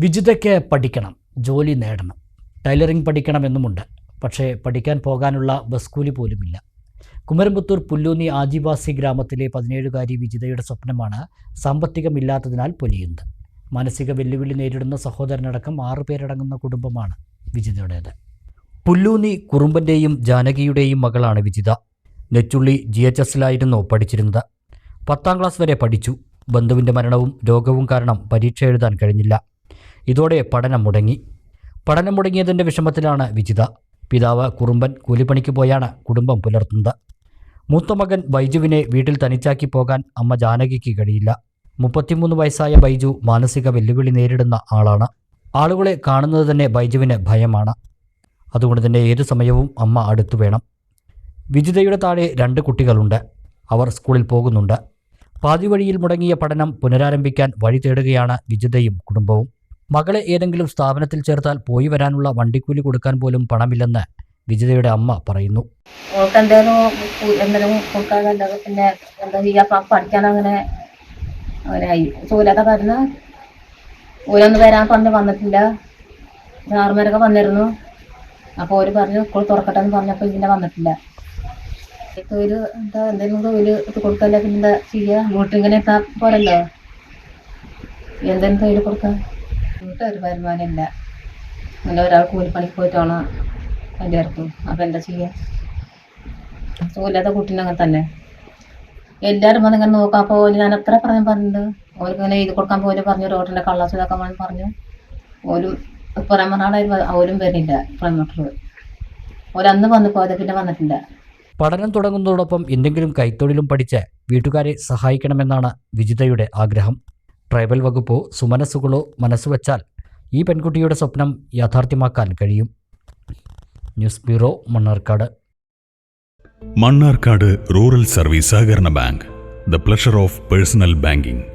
വിജിതയ്ക്ക് പഠിക്കണം ജോലി നേടണം. ടൈലറിംഗ് പഠിക്കണമെന്നുമുണ്ട്. പക്ഷേ പഠിക്കാൻ പോകാനുള്ള ബസ് കൂലി പോലുമില്ല. കുമരമ്പത്തൂർ പുല്ലൂന്നി ആദിവാസി ഗ്രാമത്തിലെ പതിനേഴുകാരി വിജിതയുടെ സ്വപ്നമാണ് സാമ്പത്തികമില്ലാത്തതിനാൽ പൊലിയുന്നത്. മാനസിക വെല്ലുവിളി നേരിടുന്ന സഹോദരനടക്കം ആറു പേരടങ്ങുന്ന കുടുംബമാണ് വിജിതയുടേത്. പുല്ലൂന്നി കുറുമ്പന്റെയും ജാനകിയുടെയും മകളാണ് വിജിത. നെച്ചുള്ളി ജി എച്ച് എസിലായിരുന്നു പഠിച്ചിരുന്നത്. പത്താം ക്ലാസ് വരെ പഠിച്ചു. ബന്ധുവിന്റെ മരണവും രോഗവും കാരണം പരീക്ഷ എഴുതാൻ കഴിഞ്ഞില്ല. ഇതോടെ പഠനം മുടങ്ങി. പഠനം മുടങ്ങിയതിന്റെ വിഷമത്തിലാണ് വിജിത. പിതാവ് കുറുമ്പൻ കൂലിപ്പണിക്ക് പോയാണ് കുടുംബം പുലർത്തുന്നത്. മൂത്തമകൻ ബൈജുവിനെ വീട്ടിൽ തനിച്ചാക്കി പോകാൻ അമ്മ ജാനകിക്ക് കഴിയില്ല. മുപ്പത്തിമൂന്ന് വയസ്സായ ബൈജു മാനസിക വെല്ലുവിളി നേരിടുന്ന ആളാണ്. ആളുകളെ കാണുന്നത് തന്നെ ബൈജുവിന് ഭയമാണ്. അതുകൊണ്ട് തന്നെ ഏതു സമയവും അമ്മ അടുത്തു വേണം. വിജിതയുടെ താഴെ രണ്ട് കുട്ടികളുണ്ട്. അവർ സ്കൂളിൽ പോകുന്നുണ്ട്. പാതി വഴിയിൽ മുടങ്ങിയ പഠനം പുനരാരംഭിക്കാൻ വഴി തേടുകയാണ് വിജിതയും കുടുംബവും. മകളെ ഏതെങ്കിലും സ്ഥാപനത്തിൽ ചേർത്താൽ പോയി വരാനുള്ള വണ്ടിക്കൂലി കൊടുക്കാൻ പോലും പണമില്ലെന്ന് വിജിതയുടെ അമ്മ പറയുന്നു. കു- എന്തെങ്കിലും കൊടുക്കാതല്ലാതെ അങ്ങനെ അവരായി വന്നിട്ടില്ല. വന്നിരുന്നു. അപ്പോൾ ഓര് പറഞ്ഞു സ്കൂൾ തുറക്കട്ടെ എന്ന് പറഞ്ഞപ്പോൾ ഇതിന്റെ വന്നിട്ടില്ല. തൊഴിൽ എന്താ എന്തെങ്കിലും തൊഴിൽ ഇത് കൊടുക്കല്ലേ പിന്നെ എന്താ ചെയ്യുക എത്താൻ പോരല്ലോ. എന്തെങ്കിലും തൊഴിൽ കൊടുക്കാം. വീട്ടിൽ ഒരു വരുമാനമില്ല. അങ്ങനെ ഒരാൾ കൂലിപ്പണിക്ക് പോയിട്ടാണ് എന്റെ അർത്ഥം അപ്പം എന്താ ചെയ്യുക സുഖമില്ലാത്ത കുട്ടീനെ അങ്ങനെ തന്നെ. എല്ലാവരും വന്ന് ഇങ്ങനെ നോക്കാം. അപ്പോൾ ഞാൻ എത്ര പറഞ്ഞു പറഞ്ഞിട്ടുണ്ട്? ഓർക്ക് ഇങ്ങനെ എഴുതി കൊടുക്കാൻ പോലും പറഞ്ഞു റോട്ടിന്റെ കള്ളാസ് ഇതാക്കാൻ വേണ്ടി പറഞ്ഞു. ഓലും പുറമനാടായി ഓലും വരില്ല പ്രമോട്ടർ ഓരന്ന് വന്ന് പോയത് പിന്നെ വന്നിട്ടില്ല. പഠനം തുടങ്ങുന്നതോടൊപ്പം എന്തെങ്കിലും കൈത്തൊഴിലും പഠിച്ച് വീട്ടുകാരെ സഹായിക്കണമെന്നാണ് വിജിതയുടെ ആഗ്രഹം. ട്രൈബൽ വകുപ്പോ സുമനസ്സുകളോ മനസ്സുവെച്ചാൽ ഈ പെൺകുട്ടിയുടെ സ്വപ്നം യാഥാർത്ഥ്യമാക്കാൻ കഴിയും. News bureau Mannarkkad. Mannarkkad rural service സഹകരണ bank the pleasure of personal banking.